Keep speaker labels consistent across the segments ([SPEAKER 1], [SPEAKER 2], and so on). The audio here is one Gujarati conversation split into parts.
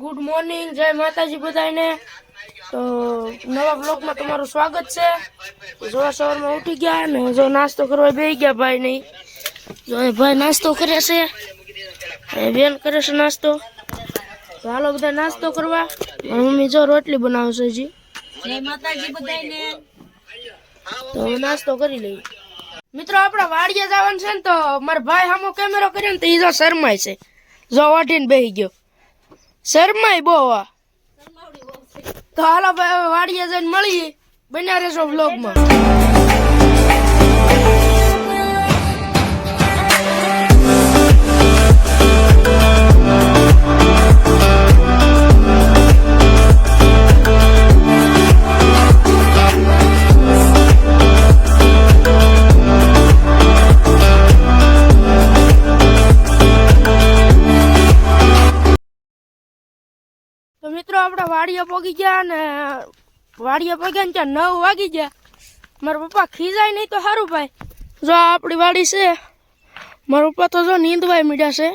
[SPEAKER 1] ગુડ મોર્નિંગ જય માતાજી બધાને તો નવા બ્લોગમાં તમારું સ્વાગત છે. જો સવારમાં ઉઠી ગયા ને જો નાસ્તો કરવા બે ગયા ભાઈ નહીં. જો ભાઈ નાસ્તો કરે છે. બેન કરે છે નાસ્તો. ચાલો હાલો બધા નાસ્તો કરવા. મમ્મી જો રોટલી બનાવશે હજી.
[SPEAKER 2] જય માતાજી બધાને
[SPEAKER 1] તો નાસ્તો કરી લઈએ. મિત્રો આપણે વાડીએ જવાનું છે ને તો મારા ભાઈ સામો કેમેરો કર્યો ને તો એ જો શરમાય છે. જો વાટીને બેસી ગયો. શરમાય બહુ આ. તો હાલો વાડીએ જઈને મળીએ. બન્યા રહેશો બ્લોગમાં વાડીએ પગી ગયા ને વાડીએ પગ્યા ને ત્યાં નવ વાગી ગયા. મારા પપ્પા ખીજાય નહીં તો સારું ભાઈ. જો આપણી વાડી છે. મારા પપ્પા તો જો નીંદવાય મીડ્યા છે.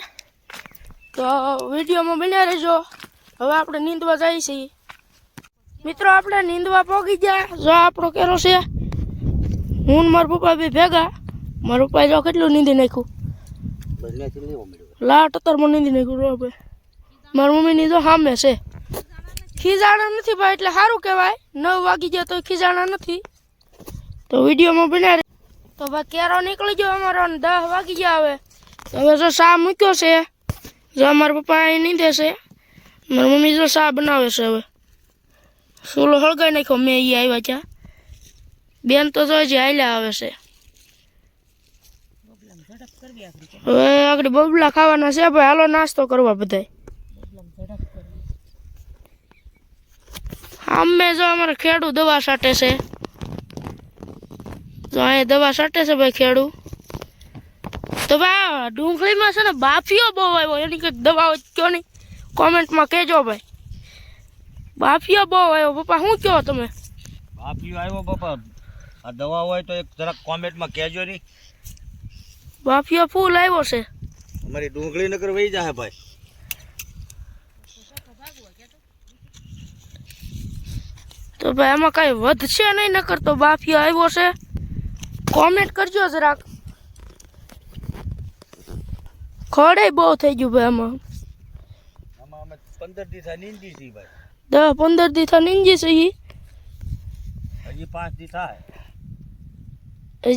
[SPEAKER 1] તો વિડીયોમાં બન્યા રહેજો. હવે આપણે નીંદવા જઈએ છીએ. મિત્રો આપણે નીંદવા પોગી ગયા. જો આપણો કેરો છે. હું મારા પપ્પા બી ભેગા. મારા પપ્પાએ જો કેટલું નીંદી નાખ્યું. લાટ અત્યારમાં નીંદી નાખ્યું રો ભાઈ. મારી મમ્મીની તો સામે છે. ખીજાણા નથી ભાઈ, એટલે સારું કહેવાય. નવ વાગી ગયા તો ખીજાણા નથી. તો વિડીયોમાં બના તો ભાઈ કેરો નીકળી ગયો અમારો ને દસ વાગી ગયા હવે. હવે જો શા મૂક્યો છે, જો અમારા પપ્પા અહીં નહીં છે મારી મમ્મી જો શા બનાવે છે હવે. સુલો હળગાઈ નાખ્યો, મેં એ આવ્યા ત્યાં. બેન તો જો હજી હાલ્યા આવે છે. હવે આગળ બબલા ખાવાના છે, ભાઈ. હાલો નાસ્તો કરવા બધાય. અમે જો અમારે ખેડૂ દવા છાંટે છે. તો અહીંયા દવા છાંટે છે ભાઈ ખેડૂ તો ભાઈ ડુંગળીમાં છે ને બાફીઓ બહુ આવ્યો. એની કંઈક દવા કહો કયો નહીં. કોમેન્ટમાં કહેજો ભાઈ. બાફીઓ બહુ આવ્યો. પપ્પા શું કહો તમે?
[SPEAKER 3] બાફિયો આવ્યો પપ્પા. આ દવા હોય તો એક જરાક કોમેન્ટમાં કહેજો નહીં.
[SPEAKER 1] બાફીઓ ફૂલ આવ્યો છે.
[SPEAKER 3] અમારી ડુંગળી નગર વહી જાય ભાઈ.
[SPEAKER 1] તો ભાઈ આમાં કાંઈ વધશે નહીં નકર તો બાફીઓ આવ્યો છે. કોમેન્ટ કરજો જરાક. ખડે બહુ થઈ ગયું ભાઈ આમાં.
[SPEAKER 3] આમાં અમે પંદર દિવસ નીંદી છીએ ભાઈ.
[SPEAKER 1] દસ પંદર દી થા નીંજી છે ઈ.
[SPEAKER 3] હજી પાંચ દી થાય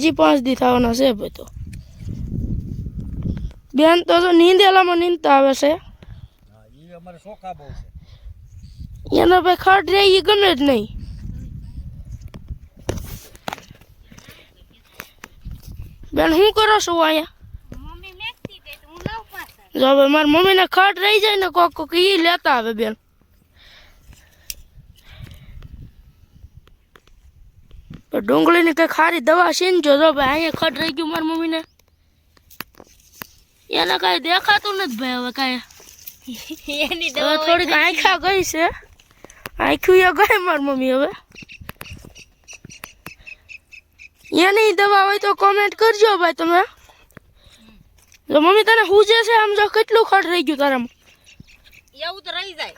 [SPEAKER 1] હજી પાંચ દી થવાના છે ભાઈ તો. બેન તો જો નીંદેલામાં નીંદતા આવે છે.
[SPEAKER 3] હા એ અમારે શોખા બહુ છે.
[SPEAKER 1] એને ભાઈ ખડ રે એ ગમે જ નહીં. બેન શું કરો છો અહીંયા? જો હવે મારી મમ્મીને ખટ રહી જાય ને કોક કોક એ લેતા આવે બેન. ડુંગળીની કઈ ખારી દવા સીનજો જો ભાઈ અહીંયા ખટ રહી ગયું મારી મમ્મીને. એને કાંઈ દેખાતું નથી ભાઈ હવે કાંઈ.
[SPEAKER 2] એની
[SPEAKER 1] દવા થોડીક આંખા ગઈ છે. આંખ્યું એ ગઈ મારી મમ્મી હવે. એની દવા હોય તો કોમેન્ટ કરજો ભાઈ તમે. જો મમ્મી તને હુજે છે આમ જો કેટલું ખડ રહી ગયું તારામાં?
[SPEAKER 2] એવું તો રહી જાય.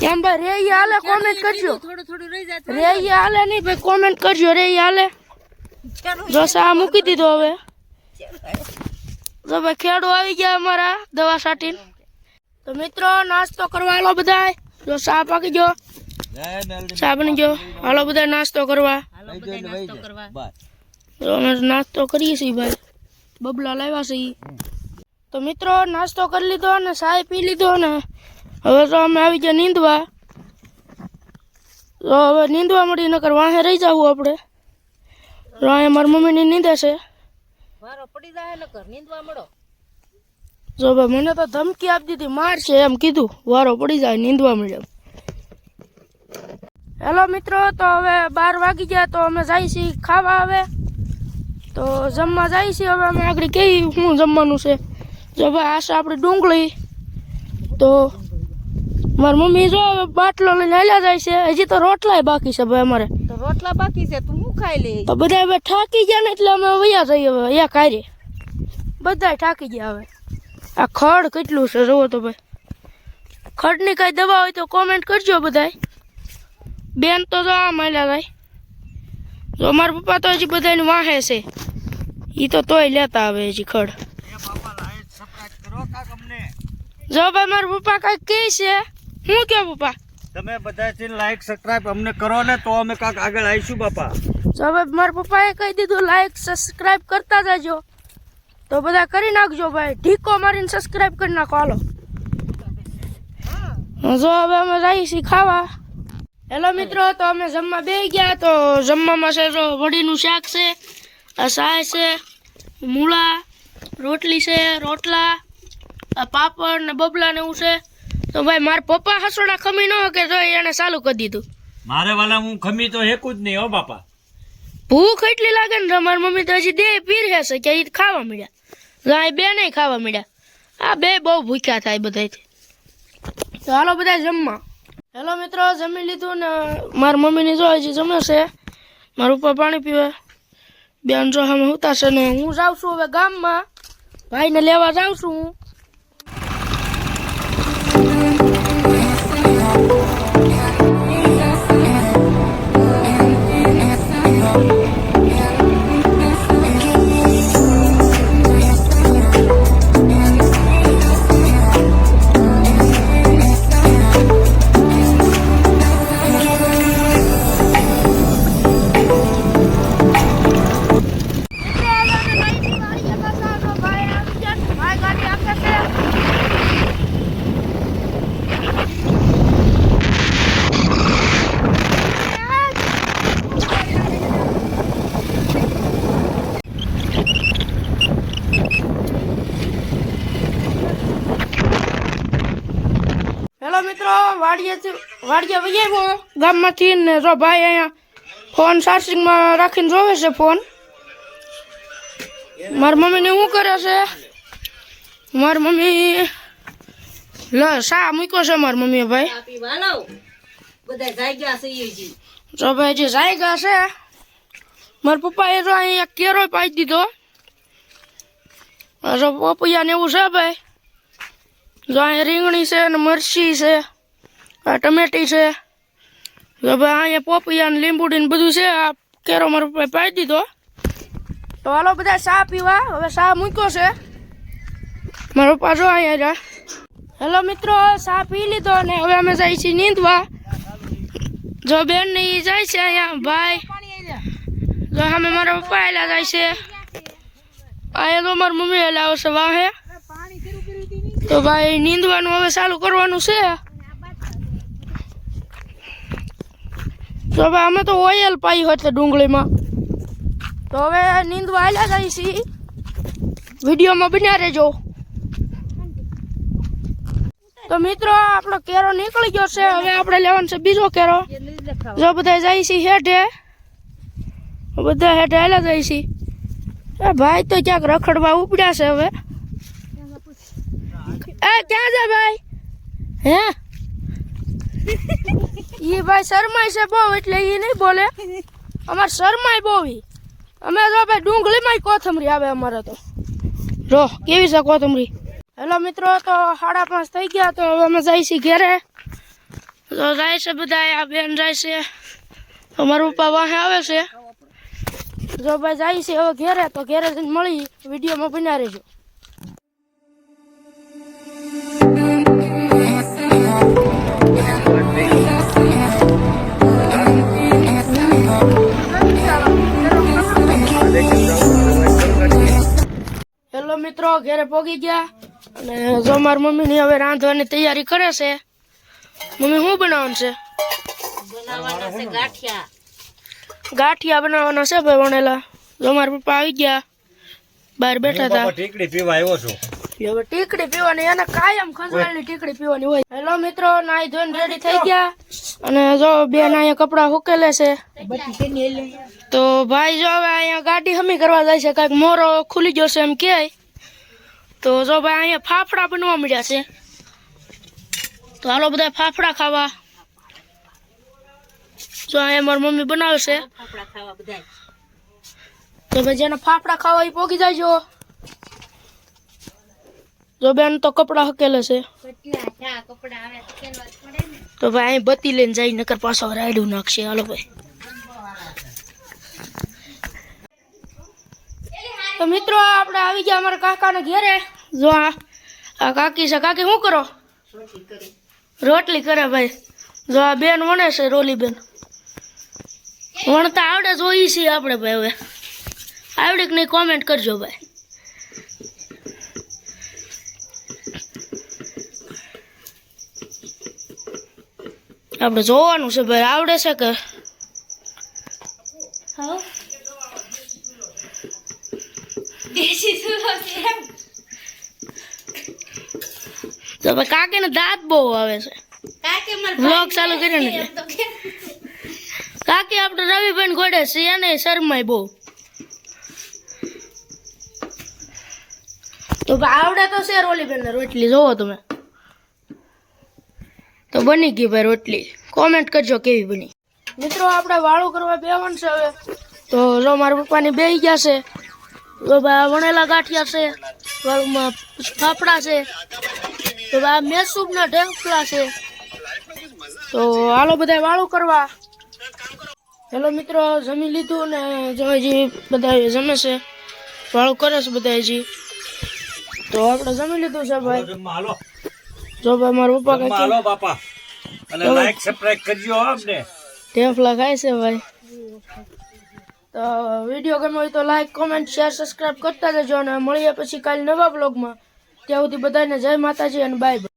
[SPEAKER 1] કેમ ભાઈ રે ઈ હાલે કોમેન્ટ કરજો.
[SPEAKER 2] થોડું થોડું રહી જાય
[SPEAKER 1] રે ઈ હાલે નહીં ભાઈ કોમેન્ટ કરજો રે ઈ હાલે.
[SPEAKER 2] ચાલો
[SPEAKER 1] જો સા મૂકી દીધો હવે. જો ભાઈ ખેડૂ આવી ગયા અમારા દવા છાંટીને તો મિત્રો નાસ્તો કરવા હાલો બધા જો સા પાકી ગયો. ચા બની ગયો. હાલો બધા નાસ્તો કરવા.
[SPEAKER 2] બધા નાસ્તો કરવા.
[SPEAKER 3] બસ
[SPEAKER 1] અમે નાસ્તો કરીએ છીએ ભાઈ. બબલા લાવ્યા છે તો મિત્રો નાસ્તો કરી લીધો અને ચાય પી લીધો ને. હવે તો અમે આવી ગયા નીંદવા. તો હવે નીંદવા મળી નકર વાહે રહી જવું આપણે. તો અહીંયા મારી મમ્મીની નીંદે છે.
[SPEAKER 2] વારો પડી જાય નકર નીંદવા મળો.
[SPEAKER 1] જો ભાઈ મને તો ધમકી આપી દીધી મારશે એમ કીધું. વારો પડી જાય નીંદવા મળ્યો હેલો મિત્રો તો હવે બાર વાગી ગયા તો અમે જઈએ છીએ ખાવા હવે. તો જમવા જઈએ છીએ હવે અમે. આગળ કેવી શું જમવાનું છે? જો ભાઈ આશા આપણે ડુંગળી. તો મારી મમ્મી જો હવે બાટલો લઈને હાલ્યા જાય છે. હજી તો રોટલાય બાકી છે ભાઈ અમારે.
[SPEAKER 2] તો રોટલા બાકી છે તું હું ખાઈ લે?
[SPEAKER 1] તો બધા હવે થાકી ગયા ને એટલે અમે વયા જઈએ હવે અહીંયા કાઢીએ બધા થાકી ગયા હવે. આ ખડ કેટલું છે જુઓ તો ભાઈ. ખડની કાંઈ દવા હોય તો કોમેન્ટ કરજો બધાય. બેન તો જો આ મળ્યા ભાઈ. જો મારા પપ્પા તો હજી બધાને વાહે છે. એ તો તોય લેતા આવે હજી ખડ.
[SPEAKER 3] એ બાપા કરો કાક અમને
[SPEAKER 1] જો ભાઈ મારા પપ્પા કંઈક કહે છે. હું કે પપ્પા?
[SPEAKER 3] તમે બધાથી લાઈક સબસ્ક્રાઇબ અમને કરો ને તો અમે કાંક આગળ આવીશું બાપા.
[SPEAKER 1] જો ભાઈ મારા પપ્પાએ કહી દીધું લાઈક સબસ્ક્રાઇબ કરતા જજો. તો બધા કરી નાખજો ભાઈ. ઢીકો મારીને સબસ્ક્રાઇબ કરી નાખો. હાલો. જો હવે અમે જઈએ ખાવા. હેલો મિત્રો તો અમે જમવા બે ગયા. તો જમવામાં છે જો વડીનું શાક છે આ સાય છે મૂળા રોટલી છે રોટલા આ પાપડ ને બબલા ને એવું છે. તો ભાઈ મારા પપ્પા હસોડા ખમી ન કે તો એને ચાલુ કરી દીધું.
[SPEAKER 3] મારે વાલા હું ખમી તો હેકું જ નહીં હો બાપા.
[SPEAKER 1] ભૂખ એટલી લાગે ને મારી મમ્મી તો હજી દે પીર હશે કે ખાવા મળ્યા. ગાય બે નહીં ખાવા મળ્યા. આ બે બહુ ભૂખ્યા થાય બધાથી તો હાલો બધા જમવા. હેલો મિત્રો, જમી લીધું ને મારી મમ્મીની જો હજી જમે છે. મારા ઉપર પાણી પીવે. બેન જો અમે ઉતારશે ને હું જાઉં છું હવે ગામમાં. ભાઈને લેવા જાઉં છું હું. હેલો મિત્રો વાડીએથી વાડીએ વહી આવ્યો ગામમાંથી ને જો ભાઈ અહીંયા ફોન ચાર્જિંગમાં રાખીને જોવે છે ફોન. મારી મમ્મીને શું કરે છે? મારી મમ્મી લ, શા મૂક્યો છે મારી મમ્મીએ ભાઈ?
[SPEAKER 2] જી
[SPEAKER 1] ભાઈ જે જાય ગયા છે, મારા પપ્પાએ જો અહીંયા કેરો પાઈ દીધો. જો પપૈયા ને એવું છે ભાઈ? જો અહીંયા રીંગણી છે ને મરચી છે, આ ટમેટી છે. જો ભાઈ અહીંયા પોપિયા ને લીંબુડી ને બધું છે, આ કેરો મારો પાઈ દીધો. તો હાલો બધા ચા પીવા, હવે ચા મૂક્યો છે. મારા જો અહીંયા જા હેલો મિત્રો, ચા પી લીધો ને હવે અમે જાય છીએ નીંદવા. જો બેન ને એ જાય છે અહીંયા, ભાઈ. જો અમે મારા પપ્પા એલા જાય છે. અહીંયા તો મારી મમ્મી એલા આવશે વાહે. તો ભાઈ નીંદવાનું હવે ચાલુ કરવાનું છે. તો ભાઈ અમે તો ઓઇલ પાઈ હોય ડુંગળીમાં. તો હવે નીંદવા આવ્યા જાય છે વિડીયોમાં બન્યા રહેજો. તો મિત્રો, આપણો કેરો નીકળી ગયો છે. હવે આપણે લેવાનો છે બીજો કેરો. જો બધા જાય છે હેઠે. બધા હેઠે હાલા જાય છે. ભાઈ તો ક્યાંક રખડવા ઉપડ્યા છે હવે. એ, ક્યાં છે ભાઈ? હે? ઈ ભાઈ શરમાય છે બહુ, એટલે ઈ નહીં બોલે. અમાર શરમાય બહુ અમે જો ભાઈ ડુંગળીમાં કોથમરી આવે અમારે તો. જો, કેવી છે કોથમરી? હેલો મિત્રો, તો સાડા પાંચ થઈ ગયા, તો હવે અમે જાય છીએ ઘેરે. તો જાય છે બધા આ બેન જાય છે. અમારું પપ્પા વાહે આવે છે. જો ભાઈ જાય છે હવે ઘેરે, તો ઘેરે મળી વિડીયોમાં બન્યા રહેજો. મિત્રો ઘરે પોગી ગયા અને જો મારી મમ્મીની હવે રાંધવાની તૈયારી કરે છે મમ્મી શું બનાવવાનું છે?
[SPEAKER 2] ગાંઠિયા.
[SPEAKER 1] ગાંઠિયા બનાવવાના છે ભાઈ વણેલા. જો મારા પપ્પા આવી ગયા બહાર બેઠા હતા.
[SPEAKER 3] ટીકડી પીવા આવ્યો છું.
[SPEAKER 1] હવે ટીકડી પીવાની એને કાયમ ખંજવાળની ટીકડી પીવાની હોય. હેલો મિત્રો નાઈ ધોઈને રેડી થઈ ગયા. અને જો બે અહીંયા કપડા હુકેલે છે. તો ભાઈ જો હવે અહીંયા ગાડી હમી કરવા જાય છે કાંઈક મોરો ખુલી ગયો છે એમ કહે. તો જો ભાઈ અહીંયા ફાફડા બનવા મળ્યા છે. તો હાલો બધા ફાફડા ખાવા. જો અહીંયા મારી મમ્મી બનાવે છે.
[SPEAKER 2] ફાફડા ખાવા બધા
[SPEAKER 1] તો ભાઈ જેને ફાફડા ખાવા એ પોગી જાયજો જો બેન તો કપડાં હકેલે છે. તો ભાઈ અહીં બત્તી લઈને જાય નકર પાછો રાયડું નાખશે. હાલો ભાઈ. તો મિત્રો આપણે આવી ગયા અમારા કાકાના ઘેરે. જો આ કાકી છે. કાકી, શું કરો? રોટલી કરે ભાઈ. જો આ બેન વણે છે, રોલી બેન. વણતા આવડે જોઈ છીએ આપણે ભાઈ હવે. આવડે કે નહીં કોમેન્ટ કરજો ભાઈ. આપણે જોવાનું છે ભાઈ, આવડે છે કે? તો કાકી કાકીને દાંત બહુ આવે છે. વ્લોગ ચાલુ કર્યો ને કાકી આપણે રવિભાઈ ઘોડે છે એને શરમાય બહુ. તો આવડે તો છે રોલીબેન રોટલી જોવો તમે. તો બની ગઈ ભાઈ રોટલી. કોમેન્ટ કરજો કેવી બની. મિત્રો આપણે વાળું કરવા બેવાનું છે હવે. તો જો મારા પપ્પાની બે ગયા છે. વણેલા ગાંઠિયા છે. વાળુમાં ફાફડા છે. તો આ મેસૂબના ઢેફલા છે. તો હાલો બધા વાળું કરવા. હેલો મિત્રો જમી લીધું ને જો બધા જમે છે. વાળું કરે છે બધા હજી. તો આપણે જમી લીધું છે ભાઈ. જો ભાઈ મારા પપ્પા કહે
[SPEAKER 3] હાલો બાપા. અને લાઈક સબસ્ક્રાઇબ કરજો આપને
[SPEAKER 1] ઢેફલા ખાય છે ભાઈ. તો વીડિયો ગમ્યો હોય તો લાઈક કોમેન્ટ શેર સબસ્ક્રાઇબ કરતા જજો અને મળીએ પછી કાલે નવા બ્લોગમાં ત્યાં સુધી બધાને જય માતાજી અને બાય